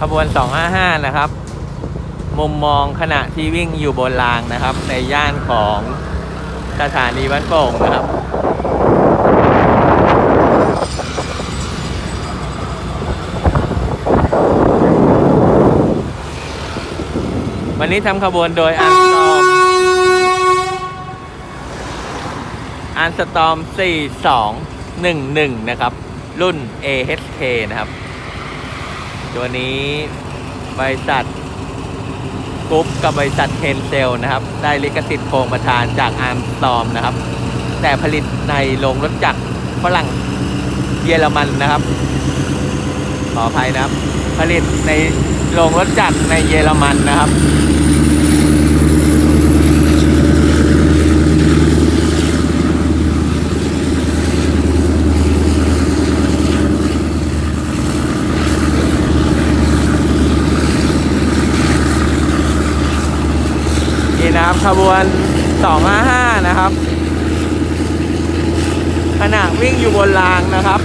ขบวน 255 นะครับ มุมมองขณะที่วิ่งอยู่บนรางนะครับ ในย่านของสถานีบ้านโป่งนะครับ วันนี้ทำขบวนโดยอันสตอมอันสตอม 4211 นะครับ รุ่น AHK นะครับ ตัวนี้บริษัทกรุ๊ปกับบริษัทเทนเซลนะครับ ได้ลิขสิทธิ์โครงประทานจากอาร์มสตอมนะครับ แต่ผลิตในโรงรถจักรฝรั่งเยอรมันนะครับ ขออภัยนะครับ ผลิตในโรงรถจักรในเยอรมันนะครับ นะครับขบวน 255 นะครับ ขณะวิ่งอยู่บนรางนะครับ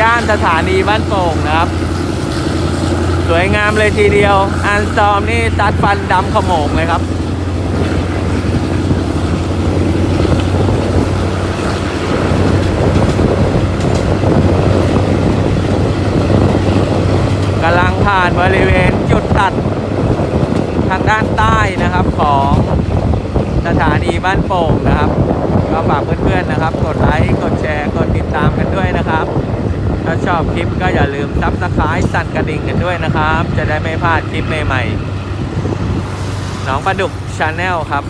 ย่านสถานีบ้านโป่งนะครับ สวยงามเลยทีเดียว อันสตอมนี่ตัดฟันดำขโมงเลยครับกำลังผ่านบริเวณจุดตัดางด้านใต้นะครับของสถานีบ้านโป่งนะครับ ก็ฝากเพื่อนๆนะครับ กดไลค์กดแชร์กดติดตามกันด้วยนะครับ ถ้าชอบคลิปก็อย่าลืมซับสไครต์สั่นกระดิ่งกันด้วยนะครับ จะได้ไม่พลาดคลิปใหม่ๆน้องปลาดุกชาแนลครับ